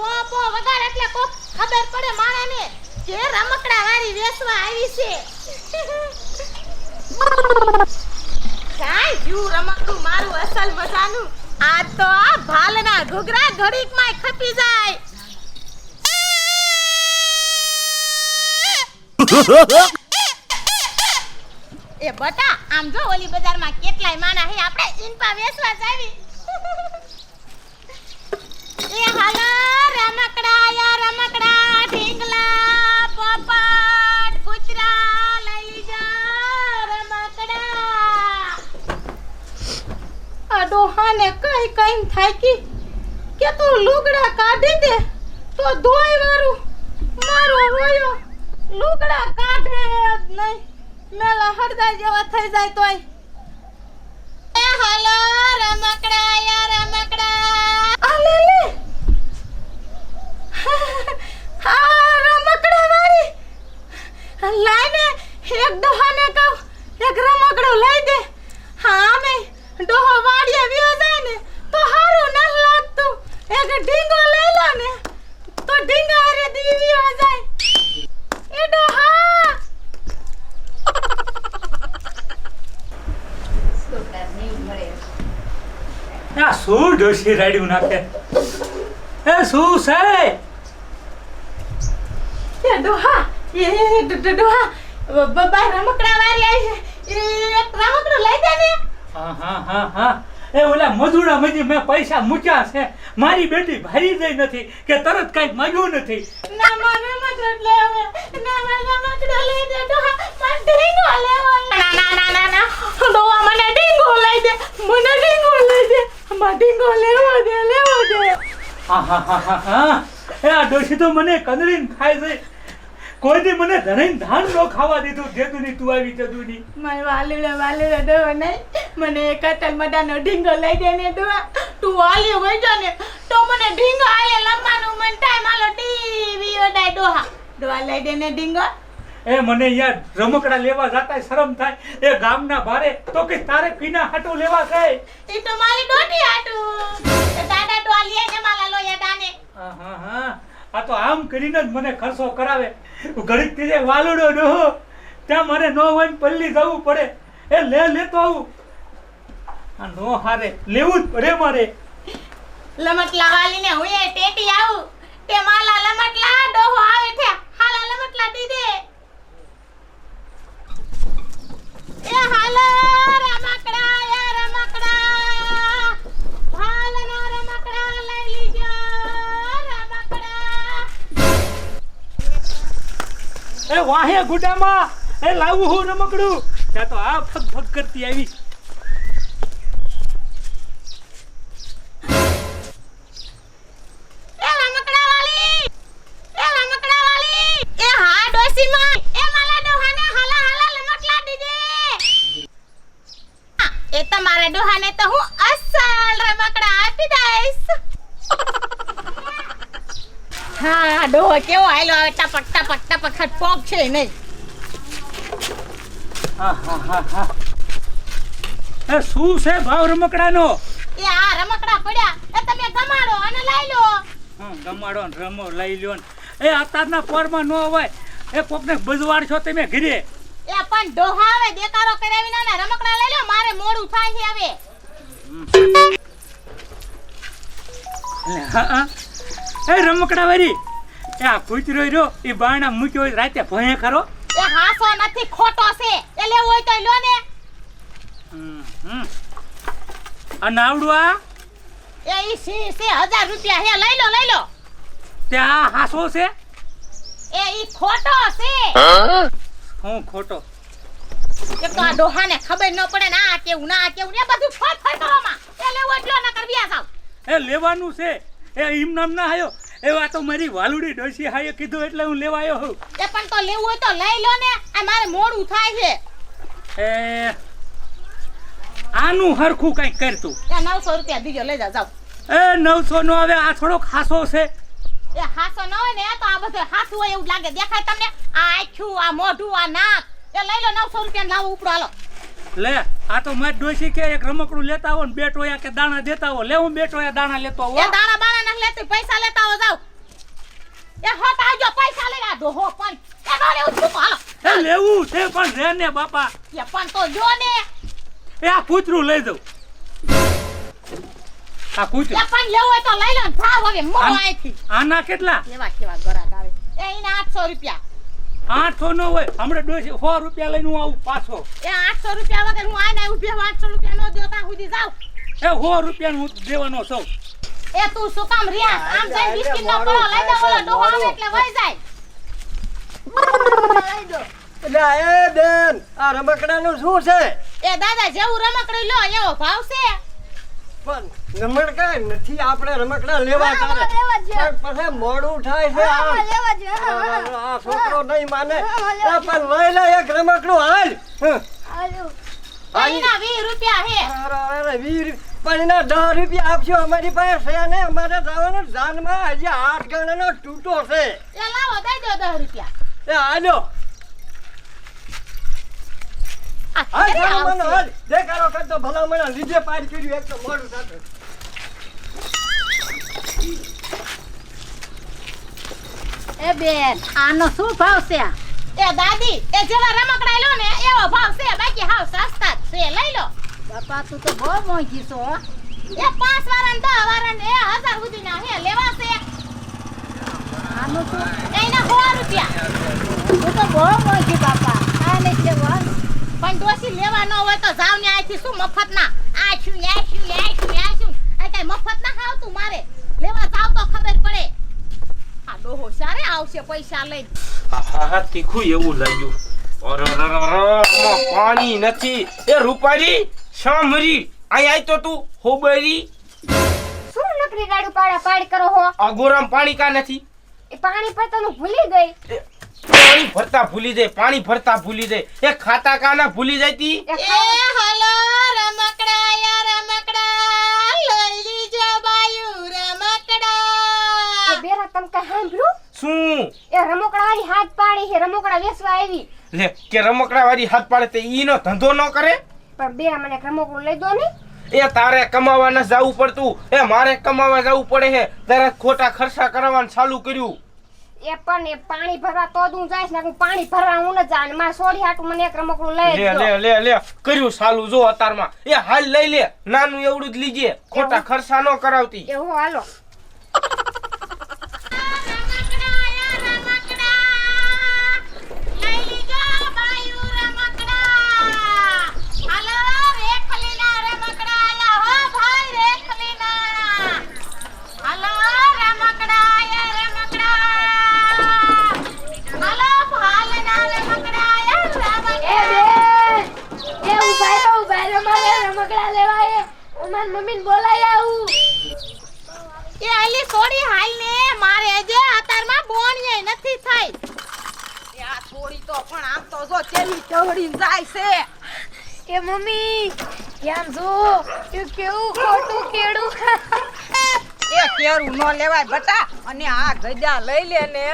પો પો વગાડ એટલે કોક ખબર પડે માણાને. જે રમકડા વાળી વેચવા આવી છે. કાઈ યુ રમકડું મારું અસલ મજાનું આ તો આ ભાલના ઘોઘરા ઘડીકમાં ખપી જાય. એ બટા, આમ જો ઓલી બજારમાં કેટલાય માણા હે, આપણે ઇનપા વેચવા જાવી એ હાલા. ડોહાને કઈ કઈ થાકી કે તું લુગડા કાઢી દે તો ધોઈ વારું, મારો રોયો, લુગડા કાઢે જ નહીં. મેલા હળદા જેવા થઈ જાય તોય. એ હાલો, રમકડા યા રમકડા. આ લે. હા રમકડા વાળી એક ડોહાને કહું, એક રમકડું લઈ દે. હા અમે ડોહો વાડીએ વ્યો જાય ને, તો ન લાગતું. એક ઢીંગો લઈ લો ને, તો ઢીંગા હારે દીવ્યો જાય. એ ડોહા! આ શું ડોશી રાડ્યું નાખે? એ શું છે? ડોહા એ ડોહા રમકડા આવી છે. એક રમકડું લઈ દે ને. હા હા હા હા. એ ઓલા મજૂરા મજી મેં પૈસા મૂક્યા છે. મારી બેટી ભારી જઈ નથી કે તરત કંઈક માગ્યું નથી. ના મારે રમકડું લેવે ના મારે રમકડું લઈ દે ડોહા મને ઢીંગો લેવો ના ના ના ના ના. ડોહા મને ઢીંગો લઈ દે. મને ઢીંગો લઈ દે. મને ઢીંગો લેવો દે લેવો દે. હા હા હા હા હા. એ આ ડોશી તો મને કંદડીને ખાય છે. કોઈ દી મને ધણીને ધાન નો ખાવા દીધું જેદુની તું આવી જદુની. મારે વાલીડે વાલીડે ડોહા નહીં. મને એક અટલ મડાનો ઢીંગો લઈ દે ને દવા. તું વાલી હોય જા ને તો મને ઢીંગો આલે લંબાનું મન થાય માલો ટીવી ઓડાય ડોહા દવા લઈ દે ને ઢીંગો. એ મને યાર રમકડા લેવા જાતા શરમ થાય. એ ગામના બારે તો કે તારે પીના હાટુ લેવા થાય એ તો મારી ડોટી એ દાદા લે ને માલા લોયા દાને. હા હા હા. આ તો આમ કરીને જ મને ખર્ચો કરાવે. ઘડીકથી વાલુડો ન ત્યાં મારે નો હોય પલ્લી જવું પડે. એ લે, લેતો આવું. આ નો હારે, લેવું જ પડે મારે. લમટલા વાલીને હું એ ટેટી આવું. તે માલા લમટલા ગુડામાં. એ લાવું હું રમકડું ત્યાં તો આ ફગ ફગ કરતી આવી. તમારા ડોહાને તો હું અસલ રમકડા આપી દઈશ. હા, ડોહો કેવો આયલો આવે, ટપક ટપક ટપક પોપ છે નહીં. એ શું છે ભાવ રમકડાનો? એ આ રમકડા પડ્યા. એ તમે ગમાડો અને લઈ લો. ગમાડો ને રમો લઈ લ્યો ને. એ અત્યારના પોરમાં ન હોય. એ કોકને બજવાડ છો તમે ઘરે. એ પણ ડોહા આવે દેકારો કર્યા વિના ને રમકડા લઈ લો મારે મોડું થાય છે હવે. હા હા. એ રમકડા વરી એ આ કૂતરો રહ્યો એ બારણા મૂક્યો રાતે ભયે ખરો. હાસો નથી ખોટો છે. એ લેવો હોય તો લો ને. હમ, હમ. આ નાવડું આ? એ ઈ સી હજાર રૂપિયા હે લઈ લો લઈ લો. ત્યાં હાસો છે? એ ઈ ખોટો છે. હું ખોટો? એક તો આ ડોહાને ખબર ન પડે ને આ કેવું ના કેવું ને બધું ફટ ફટ કરવામાં. એ લેવો એટલો ના કરવી આ સાવ એ લેવાનું છે. એ ઈમ નામ ના આયો એવા તો મારી વાલુડી ડોસી હાય કીધું એટલે હું લેવા આવ્યો હું એ પણ તો લેવું હોય તો લઈ લો ને. આ મારે મોડું થાય છે. એ આનું હરખું કંઈક કરતું એ નવસો રૂપિયા દીજો લઈ જાઓ એ નવસો નો હવે આ થોડો ખાસો છે. એ હાસો ન હોય ને તો આ બધું હાસું હોય એવું લાગે. દેખાય તમને? આ આખું આ મોઢું આ નાક. એ લઈ લો નવસો રૂપિયા લાવો ઉપડો હાલો. લે આ તો મારી ડોસી કે એક રમકડું લેતા આવો ને બે ટોયા કે દાણા દેતા આવો. લે હું બે ટોયા દાણા લેતો એ આવો દાણા નથી લેતી પૈસા લેતા હો જાવ એ હટ આવજો પૈસા લઈ આ ડોહો પણ એ નો લેવું છું હાલો. એ લેવું છે પણ રે ને બાપા. એ પણ તો જો ને. એ આ કૂતરું લઈ દઉં આ એ પણ લેવું હોય તો લઈ લો ને થાવ હવે મો આમ. આના કેટલા? કેવા કેવા ગરાક આવે. એ એના આઠસો રૂપિયા. આઠસો નો હોય હમણાં ડોસી સો રૂપિયા લઈને હું આવું પાછો. એ આઠસો રૂપિયા વગર હું આને ઊભી આઠસો રૂપિયા નો દેતા સુધી જાઉં એ સો રૂપિયા હું દેવાનો સૌ એ તું શું કામ રિયા? આમ જઈને બિસ્કિટ નો પડો લઈ દે ઓલો ડોહો આવે એટલે વહી જાય. લઈ દો એટલે એ બેન આ રમકડાનું શું છે? એ દાદા જેવું રમકડું લો એવો ભાવ છે. પણ રમકડા નથી આપણે રમકડા લેવા ચાલે. પણ પછી મોડું થાય છે આ છોકરો નહીં માને. પણ લઈ લે એક રમકડું હાલ. હાલ. વી રૂપિયા હે અરે, અરે, અરે, વીર પણ એના દસ રૂપિયા આપજો અમારી પાસે છે ને અમારે જવાનું જાનમાં હજી આઠ ગણાનો તૂટો છે. એ લાવો દઈ દો દસ રૂપિયા. એ હાલો. આ હાલ ક્યારે ભલામણ આવશે? હાલ દેખાડો કરતો ભલામણ લીધે પાર કર્યું એક તો મોડું થતું એ બેન આનો શું ભાવ છે? એ દાદી એ જેવા રમકડા લો ને એવો ભાવ છે. બાકી હાવ સસ્તા છે. લઈ લો. બાપા તું તો બહુ મોંઘી છો એ પાંચ વાળા ને દસ વાળા ને એ હજાર સુધી ના હે લેવા છે આનું કઈ ના સો રૂપિયા. તું તો બહુ મોંઘી બાપા. આ નથી લેવાનું પણ ડોસી લેવા ન હોય તો જાવ ને આથી શું મફત ના આ શું આ શું આ શું આ શું આ કઈ મફત ના ખાવતું મારે? લેવા જાવ તો ખબર પડે. આ ડોહો સારે આવશે પૈસા લઈ હા હા તીખું એવું લાગ્યું. પાણી નથી. એ રૂપારી સાંભળી અહીં આય તો તું હોબરી શું નકરી ગાડું પાડા પાડ કરો હો? અગોરામ પાણી કા નથી? એ પાણી પીતાનું ભૂલી ગઈ. પાણી ભરતા ભૂલી જાય પાણી ભરતા ભૂલી જાય. એ ખાતા કાના ભૂલી જાયતી? એ એ હલો રમકડા યા રમકડા. લઈ જો બાયુ એ બેરા તમ કા હાંભળું? શું? એ રમકડા વાળી હાથ પાડી છે રમકડા વેચવા આવી. લે કે રમકડા વાળી હાથ પાડે તે ઈનો ધંધો ન કરે? પણ બે મને રમકડું લઈ દો ને. એ તારે કમાવા ન જવું પડતું. એ મારે કમાવા જવું પડે હે. તારે ખોટા ખર્ચા કરવાનું ચાલુ કર્યું. એ પણ એ પાણી ભરવા તો જ હું જઈશ ને હું પાણી ભરવા હું ન જા મારા સોડી હાટું મને એક રમકડું લઈ લે લે લે લે કર્યું સાલું જો અતારમાં. એ હાલ લઈ લે. નાનું એવડું જ લીજે. ખોટા ખર્ચા ન કરાવતી. એ હો હાલો. મારી મમ્મીને બોલાય આવું. એ આલી છોડી હાલ ને મારે જે અતારમાં બોણીએ નથી થઈ એ આ થોડી તો પણ આમ તો જો કેવી ચવડીને જાય છે. એ મમ્મી ધ્યાન જો એ કેવું ખોટું કેડું એ કેરું ન લેવાય બટા. અને આ ગજા લઈ લે ને.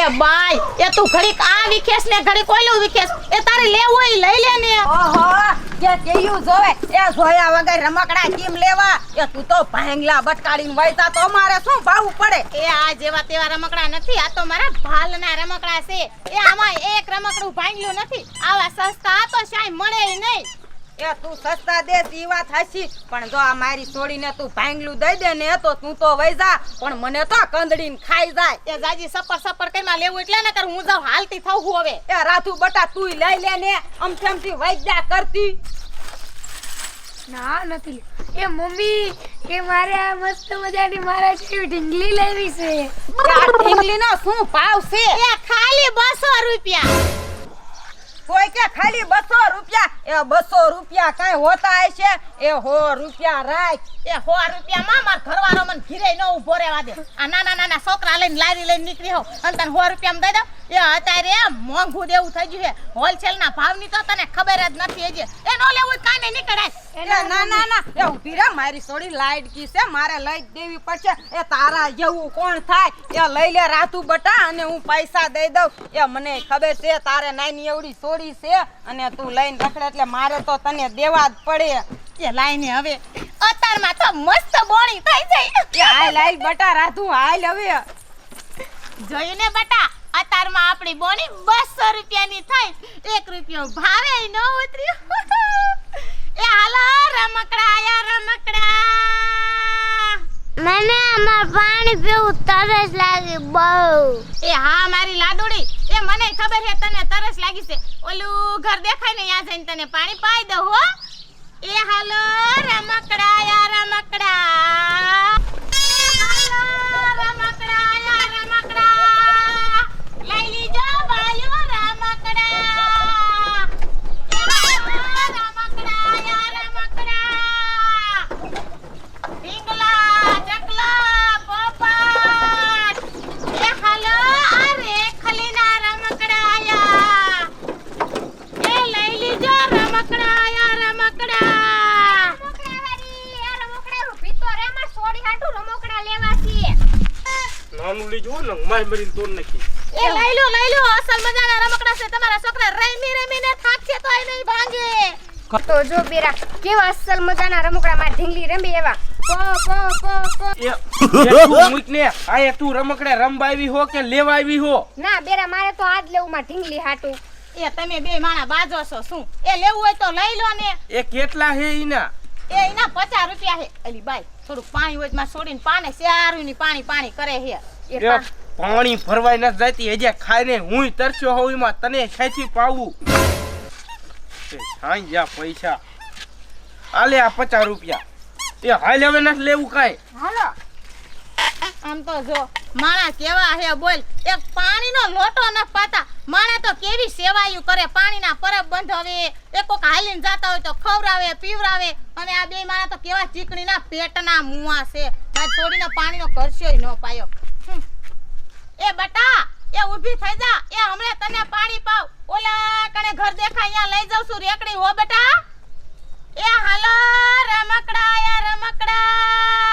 એ બાય એ તું ઘડીક આ વિખેસ ને ઘડીક ઓલું વિખેસ. એ તારે લેવું હોય લઈ લે ને. ઓહો જે કેયું જોવે એ જોયા વગર રમકડા કેમ લેવા? એ તું તો ભાંગલા બટકાડીને વૈતા તો અમારે શું ભાવું પડે? એ આ જેવા તેવા રમકડા નથી આ તો મારા ભાલના રમકડા છે. એ આમાં એક રમકડું ભાંગલું નથી. આવા સસ્તા તો શાય મળે નહીં. એ તું સસ્તા દે ઈ વાત પણ જો આ મારી છોડીને તું ભાંગલું દઈ દે ને તો તું તો વઈ જા. પણ મને તો કંદડીને ખાઈ જાય. એ જાજી સપર સપર કઈમાં લેવું એટલે ને કર. હું જાઉં હાલતી થઉં હું હવે. એ રાધુ બટા તું લઈ લે ને અમથી અમથી વઈ કરતી. ના નથી. એ મમ્મી એ મારે આ મસ્ત મજાની મારા જેવી ઢીંગલી લેવી છે. ઢીંગલી આ ઢીંગલીનો શું ભાવ છે? એ ખાલી બસો રૂપિયા. ખાલી બસો રૂપિયા. એ બસો રૂપિયા કઈ હોતા હશે? એ હો રૂપિયા રાખ. એ સો રૂપિયામાં માર ઘરવાળો મને ઘીરે ન ઊભો રહેવા દે. આ નાના નાના છોકરા લઈને લારી લઈને નીકળી હોવ અને તને સો રૂપિયામાં દઈ દઉં? એ અત્યારે મોંઘું દેવું થઈ ગયું છે. હોલસેલ ના ભાવની તો તને ખબર જ નથી હજી. એ નો લેવું કાંઈ નહીં નીકળાય. ના ના ના એ ઊભી રે મારી સોડી લાઈટ કી છે. મારે લઈ દેવી પડશે. એ તારા જેવું કોણ થાય? એ લઈ લે રાતું બટા અને હું પૈસા દઈ દઉં. એ મને ખબર છે તારે નાની એવડી સોડી છે અને તું લઈને રખડે એટલે મારે તો તને દેવા જ પડે. એ લાઈને હવે અત્યારમાં તો મસ્ત બોણી થઈ જાય. એ હાલ હાલ બટા રાતું હાલ હવે. જોયું ને બટા? અતારમાં આપણી બોણી બસો રૂપિયાની થઈ. એક રૂપિયો ભાવે ન ઉતર્યું. એ હાલો રમકડા આયા રમકડા. મને આમાં પાણી પીવું તરસ લાગી બહુ. એ હા મારી લાડુડી. એ મને ખબર છે તને તરસ લાગી છે. ઓલું ઘર દેખાય ને ત્યાં જઈને તને પાણી પાઈ દઉં હો. એ હાલો રમકડા યા રમકડા એ હાલો રમકડા યા રમકડા લઈ લીજો ભાઈઓ રમકડા એ હાલો રમકડા યા રમકડા ઢીંગલા ચકલા પોપટ એ હાલો અરે ખલીના રમકડા આયા એ લઈ લીજો રમકડા આયા રમકડા નાનું લઈ ને માય મરીને તોડ નાખી. એ લઈ લો લઈ લો અસલ મજાના રમકડા છે તમારા છોકરા રમી રમીને તો એ નહીં ભાંગે. તો જો બેરા કેવા અસલ મજાના રમકડા માં ઢીંગલી રમી એવા? પો પો પો પો એ તું મુક ને આયા તું રમકડા રમવા હો કે લેવાવી હો? ના બેરા મારે તો આજ લેવું માં ઢીંગલી હાટું. એ તમે બે માણા બાજો છો શું? એ લેવું હોય તો લઈ લો ને. એ કેટલા હે ઈના? એ એના પચાસ રૂપિયા હે અલી બાઈ થોડું પાણી હોયમાં છોડીને પાને સારું ની પાણી પાણી કરે હે એ પાણી ભરવાય ન જાતી હજે ખાઈને હું તરસ્યો હોઉં એમાં તને ખેંચી પાવું? એ જા પૈસા. આલે આ પચાસ રૂપિયા. એ હાલ હવે નથી લેવું કાંઈ. હાલો. આમ તો જો માણસ કેવા હે બોલ એક પાણીનો લોટો ન પાતા. કેવી સેવાયું કરે, પાણીના પરબ બંધાવે, એ કોક હાલીને જાતા હોય તો ખવરાવે પીવરાવે અને આ બે માણા તો કેવા ચીકણીના પેટના મુવા છે. આ છોડીને પાણીનો કરશ્યો ન પાયો. એ બટા, એ ઊભી થઈ જા. એ હમણે તને પાણી પાવ. ઓલા કણે ઘર દેખાય, અહીંયા લઈ જાઉં છું રેકડી. હો બટા. એ હાલો, રમકડા, એ રમકડા.